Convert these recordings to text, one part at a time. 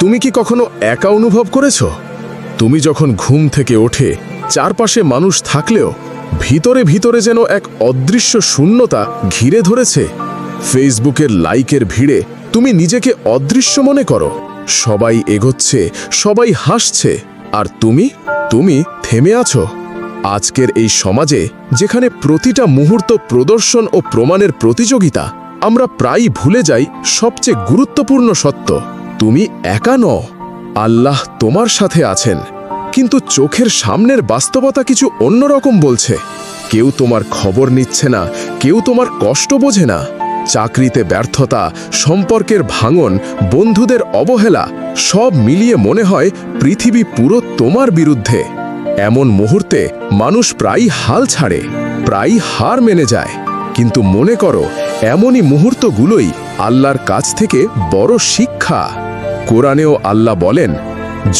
তুমি কি কখনো একা অনুভব করেছ? তুমি যখন ঘুম থেকে ওঠে, চারপাশে মানুষ থাকলেও ভিতরে ভিতরে যেন এক অদৃশ্য শূন্যতা ঘিরে ধরেছে। ফেসবুকের লাইকের ভিড়ে তুমি নিজেকে অদৃশ্য মনে করো। সবাই এগোচ্ছে, সবাই হাসছে। আর তুমি? তুমি থেমে আছো। আজকের এই সমাজে, যেখানে প্রতিটা মুহূর্ত প্রদর্শন ও প্রমাণের প্রতিযোগিতা, আমরা প্রায়ই ভুলে যাই সবচেয়ে গুরুত্বপূর্ণ সত্য। তুমি একা নও। আল্লাহ তোমার সাথে আছেন। কিন্তু চোখের সামনের বাস্তবতা কিছু অন্যরকম বলছে। কেউ তোমার খবর নিচ্ছে না, কেউ তোমার কষ্ট বোঝে না। চাকরিতে ব্যর্থতা, সম্পর্কের ভাঙন, বন্ধুদের অবহেলা, সব মিলিয়ে মনে হয় পৃথিবী পুরো তোমার বিরুদ্ধে। এমন মুহূর্তে মানুষ প্রায়ই হাল ছাড়ে, প্রায়ই হার মেনে যায়। কিন্তু মনে করো, এমনই মুহূর্তগুলোই আল্লাহর কাছ থেকে বড় শিক্ষা। কোরআনেও আল্লাহ বলেন,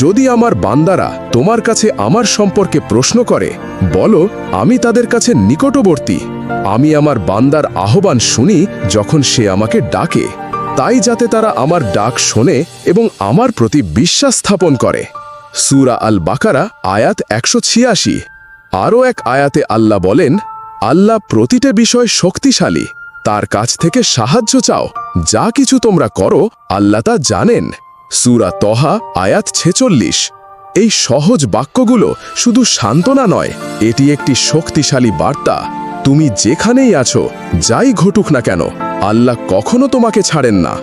যদি আমার বান্দারা তোমার কাছে আমার সম্পর্কে প্রশ্ন করে, বলো, আমি তাদের কাছে নিকটবর্তী। আমি আমার বান্দার আহ্বান শুনি যখন সে আমাকে ডাকে। তাই যাতে তারা আমার ডাক শোনে এবং আমার প্রতি বিশ্বাস স্থাপন করে। সুরা আল বাকারা আয়াত একশো ছিয়াশি। আরও এক আয়াতে আল্লাহ বলেন, আল্লাহ প্রতিটা বিষয় শক্তিশালী। তার কাছ থেকে সাহায্য চাও। যা কিছু তোমরা করো, আল্লাহ তা জানেন। সুরা তহা, আয়াত ছেচল্লিশ। এই সহজ বাক্যগুলো শুধু সান্ত্বনা নয়, এটি একটি শক্তিশালী বার্তা। তুমি যেখানেই আছো, যাই ঘটুক না কেন, আল্লাহ কখনো তোমাকে ছাড়েন না।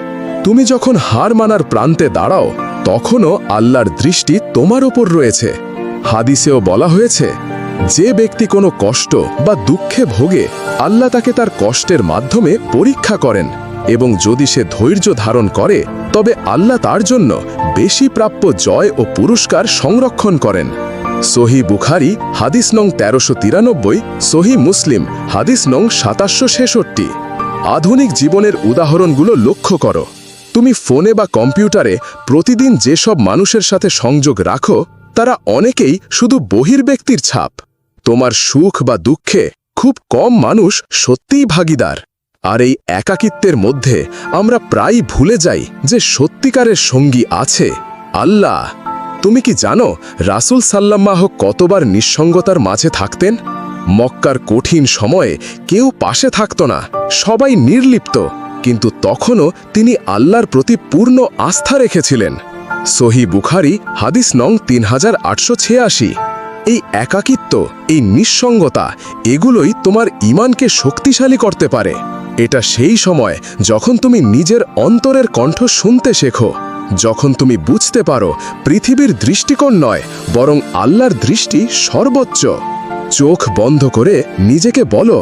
তুমি যখন হার মানার প্রান্তে দাঁড়াও, তখনও আল্লাহর দৃষ্টি তোমার ওপর রয়েছে। হাদিসেও বলা হয়েছে, যে ব্যক্তি কোনো কষ্ট বা দুঃখে ভোগে, আল্লাহ তাকে তার কষ্টের মাধ্যমে পরীক্ষা করেন। এবং যদি সে ধৈর্য ধারণ করে, তবে আল্লাহ তার জন্য বেশি প্রাপ্য জয় ও পুরস্কার সংরক্ষণ করেন। সহি বুখারি, হাদিস নং তেরোশো তিরানব্বই, সহি মুসলিম, হাদিস নং সাতাশশো ছেষট্টি। আধুনিক জীবনের উদাহরণগুলো লক্ষ্য করো। তুমি ফোনে বা কম্পিউটারে প্রতিদিন যেসব মানুষের সাথে সংযোগ রাখো, তারা অনেকেই শুধু বহির্ব্যক্তির ছাপ। তোমার সুখ বা দুঃখে খুব কম মানুষ সত্যিই ভাগিদার। আর এই একাকিত্বের মধ্যে আমরা প্রায় ভুলে যাই যে সত্যিকারের সঙ্গী আছে আল্লাহ। তুমি কি জানো রাসুল সাল্লাম্মাহ কতবার নিঃসঙ্গতার মাঝে থাকতেন? মক্কার কঠিন সময়ে কেউ পাশে থাকত না, সবাই নির্লিপ্ত, কিন্তু তখনও তিনি আল্লাহর প্রতি পূর্ণ আস্থা রেখেছিলেন। সহি বুখারি, হাদিস নং তিন হাজার আটশো ছিয়াশি। এই একাকিত্ব, এই নিঃসঙ্গতা, এগুলোই তোমার ইমানকে শক্তিশালী করতে পারে। এটা সেই সময় যখন তুমি নিজের অন্তরের কণ্ঠ শুনতে শেখো, যখন তুমি বুঝতে পারো পৃথিবীর দৃষ্টিকোণ নয়, বরং আল্লাহর দৃষ্টি সর্বোচ্চ। চোখ বন্ধ করে নিজেকে বলো,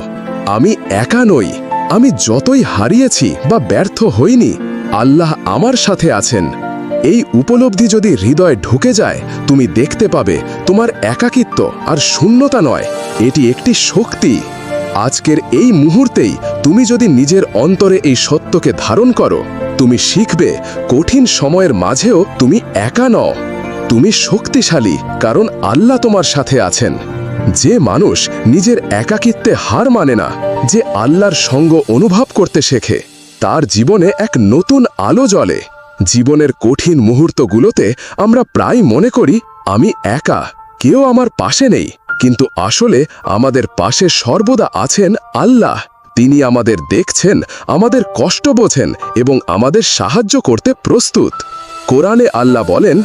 আমি একা নই, আমি যতই হারিয়েছি বা ব্যর্থ হইনি, আল্লাহ আমার সাথে আছেন। এই উপলব্ধি যদি হৃদয়ে ঢুকে যায়, তুমি দেখতে পাবে তোমার একাকিত্ব আর শূন্যতা নয়, এটি একটি শক্তি। আজকের এই মুহূর্তেই তুমি যদি নিজের অন্তরে এই সত্যকে ধারণ করো, তুমি শিখবে কঠিন সময়ের মাঝেও তুমি একা নও। তুমি শক্তিশালী, কারণ আল্লাহ তোমার সাথে আছেন। যে মানুষ নিজের একাকিত্বে হার মানে না, যে আল্লাহর সঙ্গ অনুভব করতে শেখে, তার জীবনে এক নতুন আলো জ্বলে। জীবনের কঠিন মুহূর্তগুলোতে আমরা প্রায় মনে করি, আমি একা, কেউ আমার পাশে নেই। কিন্তু আসলে আমাদের পাশে সর্বদা আছেন আল্লাহ। তিনি আমাদের দেখছেন, আমাদের কষ্ট বোঝেন এবং আমাদের সাহায্য করতে প্রস্তুত। কোরআনে আল্লাহ বলেন,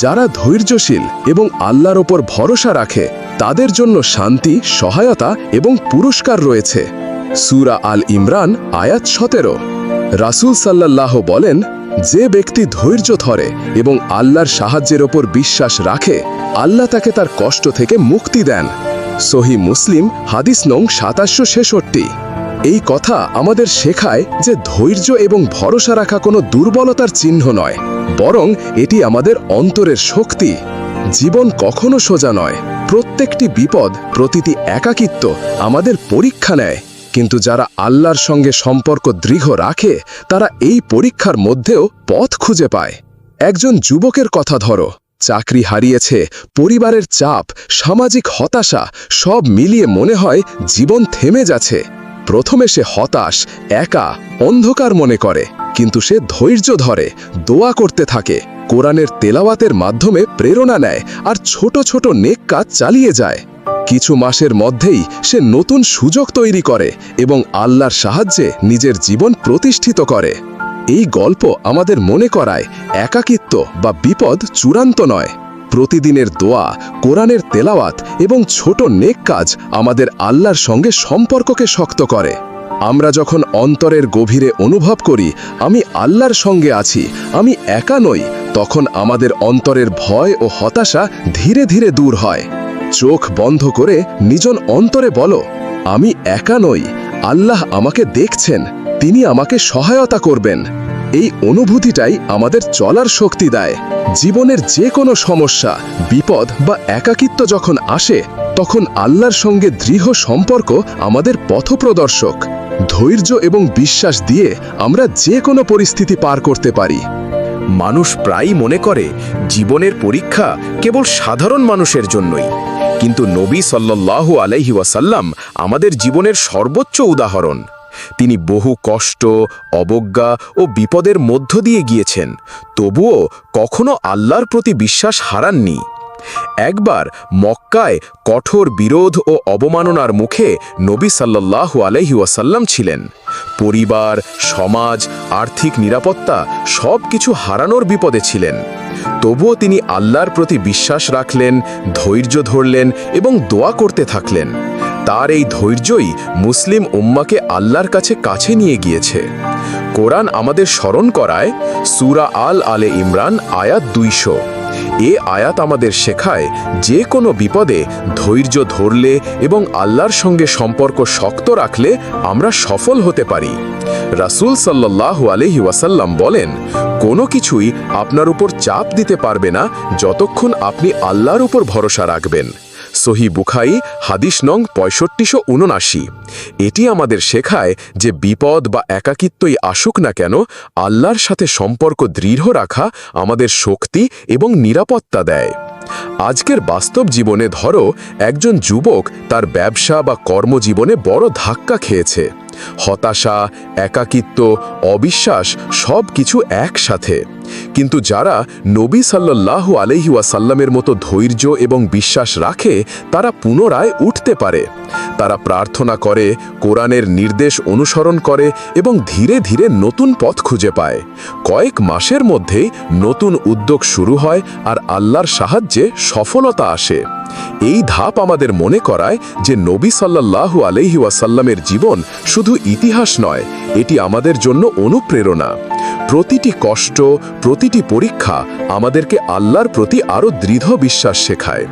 যারা ধৈর্যশীল এবং আল্লাহর ওপর ভরসা রাখে, তাদের জন্য শান্তি, সহায়তা এবং পুরস্কার রয়েছে। সুরা আল ইমরান, আয়াত সতেরো। রাসূল সাল্লাল্লাহ বলেন, যে ব্যক্তি ধৈর্য ধরে এবং আল্লাহর সাহায্যের ওপর বিশ্বাস রাখে আল্লাহ তাকে তার কষ্ট থেকে মুক্তি দেন। সহি মুসলিম, হাদিস নং সাতাশশো ছেষট্টি। এই কথা আমাদের শেখায় যে ধৈর্য এবং ভরসা রাখা কোনো দুর্বলতার চিহ্ন নয়, বরং এটি আমাদের অন্তরের শক্তি। জীবন কখনো সোজা নয়। প্রত্যেকটি বিপদ, প্রতিটি একাকিত্ব আমাদের পরীক্ষা নেয়। কিন্তু যারা আল্লাহর সঙ্গে সম্পর্ক দৃঢ় রাখে, তারা এই পরীক্ষার মধ্যেও পথ খুঁজে পায়। একজন যুবকের কথা ধরো। চাকরি হারিয়েছে, পরিবারের চাপ, সামাজিক হতাশা, সব মিলিয়ে মনে হয় জীবন থেমে যাচ্ছে। প্রথমে সে হতাশ, একা, অন্ধকার মনে করে, কিন্তু সে ধৈর্য ধরে, দোয়া করতে থাকে। কোরআনের তেলাওয়াতের মাধ্যমে প্রেরণা নেয় আর ছোট ছোট নেক কাজ চালিয়ে যায়। কিছু মাসের মধ্যেই সে নতুন সুযোগ তৈরি করে এবং আল্লাহর সাহায্যে নিজের জীবন প্রতিষ্ঠিত করে। এই গল্প আমাদের মনে করায় একাকিত্ব বা বিপদ চূড়ান্ত নয়। প্রতিদিনের দোয়া, কোরআনের তেলাওয়াত এবং ছোট নেক কাজ আমাদের আল্লাহর সঙ্গে সম্পর্ককে শক্ত করে। আমরা যখন অন্তরের গভীরে অনুভব করি, আমি আল্লাহর সঙ্গে আছি, আমি একা নই, তখন আমাদের অন্তরের ভয় ও হতাশা ধীরে ধীরে দূর হয়। চোখ বন্ধ করে নিজন অন্তরে বলো, আমি একা নই, আল্লাহ আমাকে দেখছেন। তিনি আমাকে সহায়তা করবেন। এই অনুভূতিটাই আমাদের চলার শক্তি দেয়। জীবনের যে কোনো সমস্যা, বিপদ বা একাকিত্ব যখন আসে, তখন আল্লাহর সঙ্গে দৃঢ় সম্পর্ক আমাদের পথপ্রদর্শক। ধৈর্য এবং বিশ্বাস দিয়ে আমরা যে কোনো পরিস্থিতি পার করতে পারি। মানুষ প্রায়ই মনে করে, জীবনের পরীক্ষা কেবল সাধারণ মানুষের জন্যই। কিন্তু নবী সাল্লাল্লাহু আলাইহি ওয়াসাল্লাম আমাদের জীবনের সর্বোচ্চ উদাহরণ। তিনি বহু কষ্ট, অবজ্ঞা ও বিপদের মধ্য দিয়ে গিয়েছেন। তবুও কখনো আল্লাহর প্রতি বিশ্বাস হারাননি। একবার মক্কায় কঠোর বিরোধ ও অবমাননার মুখে নবী আলাইহি ওয়াসাল্লাম ছিলেন। পরিবার, সমাজ, আর্থিক নিরাপত্তা সব কিছু হারানোর বিপদে ছিলেন। তবুও তিনি আল্লাহর প্রতি বিশ্বাস রাখলেন, ধৈর্য ধরলেন এবং দোয়া করতে থাকলেন। তার এই ধৈর্যই মুসলিম উম্মাকে আল্লাহর কাছে কাছে নিয়ে গিয়েছে। কোরআন আমাদের স্মরণ করায় সুরা আল আলে ইমরান আয়াত দুইশো। এ আয়াত আমাদের শেখায় যে কোনো বিপদে ধৈর্য ধরলে এবং আল্লাহর সঙ্গে সম্পর্ক শক্ত রাখলে আমরা সফল হতে পারি। রাসূল সাল্লাল্লাহু আলাইহি ওয়াসাল্লাম বলেন, কোনো কিছুই আপনার উপর চাপ দিতে পারবে না যতক্ষণ আপনি আল্লাহর উপর ভরসা রাখবেন। সহি বুখাই হাদিস নং পঁয়ষট্টিশো উননাশি এটি আমাদের শেখায় যে বিপদ বা একাকিত্বই আসুক না কেন, আল্লাহর সাথে সম্পর্ক দৃঢ় রাখা আমাদের শক্তি এবং নিরাপত্তা দেয়। আজকের বাস্তব জীবনে ধরো, একজন যুবক তার ব্যবসা বা কর্মজীবনে বড় ধাক্কা খেয়েছে। হতাশা, একাকিত্ব, অবিশ্বাস সব কিছু একসাথে। কিন্তু যারা নবী সাল্লাল্লাহু আলহি ওয়াসাল্লামের মতো ধৈর্য এবং বিশ্বাস রাখে, তারা পুনরায় উঠতে পারে। তারা প্রার্থনা করে, কোরআনের নির্দেশ অনুসরণ করে এবং ধীরে ধীরে নতুন পথ খুঁজে পায়। কয়েক মাসের মধ্যেই নতুন উদ্যোগ শুরু হয় আর আল্লাহর সাহায্যে সফলতা আসে। এই ধাপ আমাদের মনে করায় যে নবী সাল্লাল্লাহু আলহি ওয়াসাল্লামের জীবন শুধু ইতিহাস নয়, এটি আমাদের জন্য অনুপ্রেরণা। প্রতিটি কষ্ট, প্রতিটি পরীক্ষা আমাদেরকে আল্লাহর প্রতি আরও দৃঢ় বিশ্বাস শেখায়।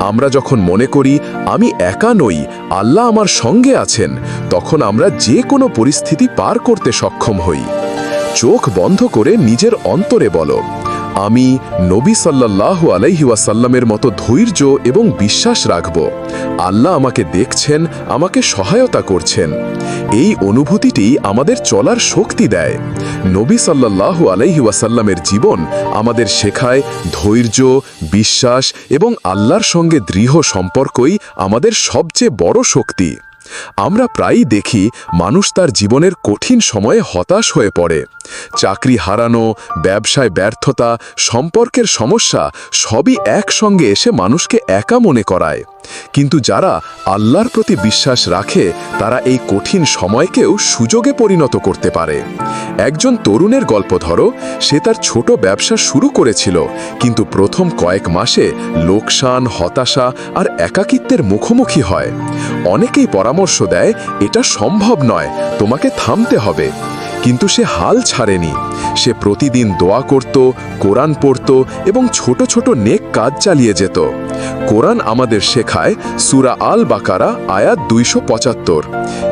আমরা যখন মনে করি, আমি একা নই, আল্লাহ আমার সঙ্গে আছেন, তখন আমরা যে কোনো পরিস্থিতি পার করতে সক্ষম হই। চোখ বন্ধ করে নিজের অন্তরে বলো আমি নবী সাল্লাল্লাহু আলাইহি ওয়াসাল্লামের মতো ধৈর্য এবং বিশ্বাস রাখব। আল্লাহ আমাকে দেখছেন, আমাকে সহায়তা করছেন। এই অনুভূতিটি আমাদের চলার শক্তি দেয়। নবী সাল্লাল্লাহু আলাইহি ওয়াসাল্লামের জীবন আমাদের শেখায় ধৈর্য, বিশ্বাস এবং আল্লাহর সঙ্গে দৃঢ় সম্পর্কই আমাদের সবচেয়ে বড় শক্তি। আমরা প্রায়ই দেখি মানুষ তার জীবনের কঠিন সময়ে হতাশ হয়ে পড়ে। চাকরি হারানো, ব্যবসায় ব্যর্থতা, সম্পর্কের সমস্যা সবই একসঙ্গে এসে মানুষকে একা মনে করায়। কিন্তু যারা আল্লাহর প্রতি বিশ্বাস রাখে, তারা এই কঠিন সময়কেও সুযোগে পরিণত করতে পারে। একজন তরুণের গল্প ধরো, সে তার ছোট ব্যবসা শুরু করেছিল, কিন্তু প্রথম কয়েক মাসে লোকসান, হতাশা আর একাকিত্বের মুখোমুখি হয়। অনেকেই পরামর্শ দেয়, এটা সম্ভব নয়, তোমাকে থামতে হবে। কিন্তু সে হাল ছাড়েনি। সে প্রতিদিন দোয়া করত, কোরআন পড়ত এবং ছোট ছোট নেক কাজ চালিয়ে যেত। কোরআন আমাদের শেখায় সুরা আল বাকারা আয়াত দুইশো পঁচাত্তর।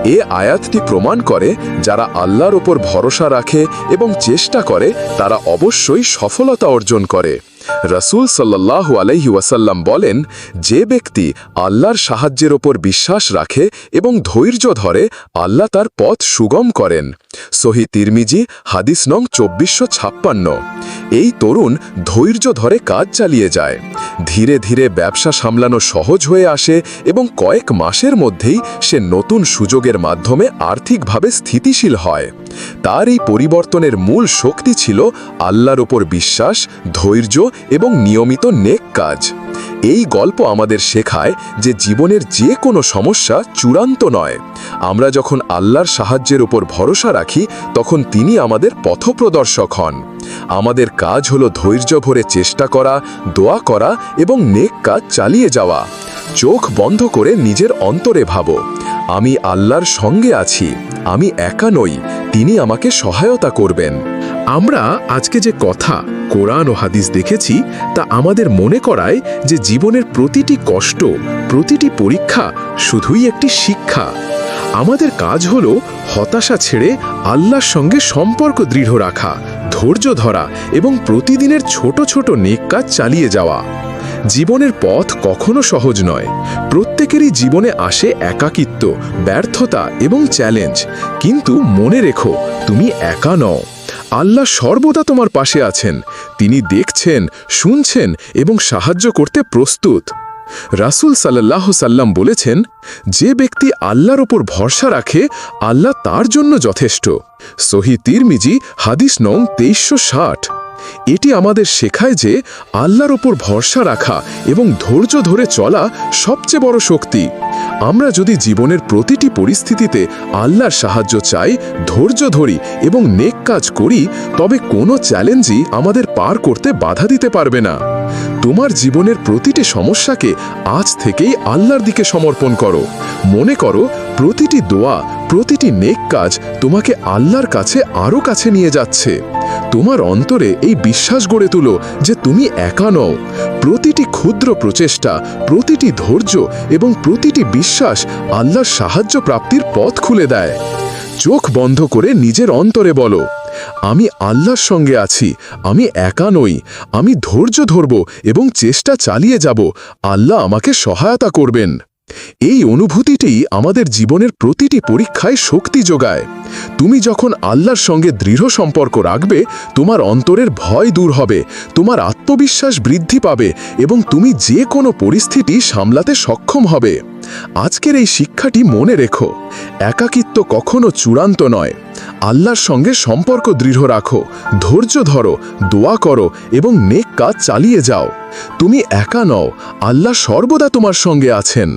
এ আয়াতটি প্রমাণ করে যারা আল্লাহর ওপর ভরসা রাখে এবং চেষ্টা করে, তারা অবশ্যই সফলতা অর্জন করে। রাসূল সাল্লাল্লাহু আলাইহি ওয়াসাল্লাম বলেন, যে ব্যক্তি আল্লাহর সাহায্যের ওপর বিশ্বাস রাখে এবং ধৈর্য ধরে, আল্লাহ তার পথ সুগম করেন। সহি তিরমিজি, হাদিস নং চব্বিশশো ছাপ্পান্ন। এই তরুণ ধৈর্য ধরে কাজ চালিয়ে যায়। ধীরে ধীরে ব্যবসা সামলানো সহজ হয়ে আসে এবং কয়েক মাসের মধ্যেই সে নতুন সুযোগের মাধ্যমে আর্থিকভাবে স্থিতিশীল হয়। তার এই পরিবর্তনের মূল শক্তি ছিল আল্লাহর ওপর বিশ্বাস, ধৈর্য এবং নিয়মিত নেক কাজ। এই গল্প আমাদের শেখায় যে জীবনের যে কোনো সমস্যা চূড়ান্ত নয়। আমরা যখন আল্লাহর সাহায্যের উপর ভরসা রাখি, তখন তিনি আমাদের পথপ্রদর্শক হন। আমাদের কাজ হলো ধৈর্য ভরে চেষ্টা করা, দোয়া করা এবং নেক কাজ চালিয়ে যাওয়া। চোখ বন্ধ করে নিজের অন্তরে ভাবো, আমি আল্লাহর সঙ্গে আছি, আমি একা নই তিনি আমাকে সহায়তা করবেন। আমরা আজকে যে কথা, কোরআন ও হাদিস দেখেছি, তা আমাদের মনে করায় যে জীবনের প্রতিটি কষ্ট, প্রতিটি পরীক্ষা শুধুই একটি শিক্ষা। আমাদের কাজ হল হতাশা ছেড়ে আল্লাহর সঙ্গে সম্পর্ক দৃঢ় রাখা, ধৈর্য ধরা এবং প্রতিদিনের ছোট ছোট নেক কাজ চালিয়ে যাওয়া। জীবনের পথ কখনো সহজ নয়। প্রত্যেকেরই জীবনে আসে একাকিত্ব, ব্যর্থতা এবং চ্যালেঞ্জ কিন্তু মনে রেখো, তুমি একা নও। আল্লাহ সর্বদা তোমার পাশে আছেন। তিনি দেখছেন, শুনছেন এবং সাহায্য করতে প্রস্তুত। রাসূল সাল্লাহ সাল্লাম বলেছেন, যে ব্যক্তি আল্লাহর ওপর ভরসা রাখে, আল্লাহ তার জন্য যথেষ্ট। সহি তিরমিজি, হাদিস নং তেইশশো ষাট। এটি আমাদের শেখায় যে আল্লাহর ওপর ভরসা রাখা এবং ধৈর্য ধরে চলা সবচেয়ে বড় শক্তি। আমরা যদি জীবনের প্রতিটি পরিস্থিতিতে আল্লাহর সাহায্য চাই, ধৈর্য ধরি এবং নেক কাজ করি, তবে কোনো চ্যালেঞ্জই আমাদের পার করতে বাধা দিতে পারবে না। তোমার জীবনের প্রতিটি সমস্যাকে আজ থেকেই আল্লাহর দিকে সমর্পণ করো। মনে করো, প্রতিটি দোয়া, প্রতিটি নেক কাজ তোমাকে আল্লাহর কাছে আরও কাছে নিয়ে যাচ্ছে। তোমার অন্তরে এই বিশ্বাস গড়ে তুলো যে তুমি একা নও। প্রতিটি ক্ষুদ্র প্রচেষ্টা, প্রতিটি ধৈর্য এবং প্রতিটি বিশ্বাস আল্লাহর সাহায্য প্রাপ্তির পথ খুলে দেয়। চোখ বন্ধ করে নিজের অন্তরে বলো, আমি আল্লাহর সঙ্গে আছি, আমি একা নই, আমি ধৈর্য ধরব এবং চেষ্টা চালিয়ে যাব, আল্লাহ আমাকে সহায়তা করবেন। এই অনুভূতিটি আমাদের জীবনের প্রতিটি পরীক্ষায় শক্তি যোগায়। তুমি যখন আল্লাহর সঙ্গে দৃঢ় সম্পর্ক রাখবে, তোমার অন্তরের ভয় দূর হবে, তোমার আত্মবিশ্বাস বৃদ্ধি পাবে এবং তুমি যে কোনো পরিস্থিতি সামলাতে সক্ষম হবে। আজকের এই শিক্ষাটি মনে রেখো, একাকিত্ব কখনো চূড়ান্ত নয়। আল্লাহর সঙ্গে সম্পর্ক দৃঢ় রাখো, ধৈর্য ধরো, দোয়া করো এবং নেক কাজ চালিয়ে যাও। তুমি একা নও, আল্লাহ সর্বদা তোমার সঙ্গে আছেন।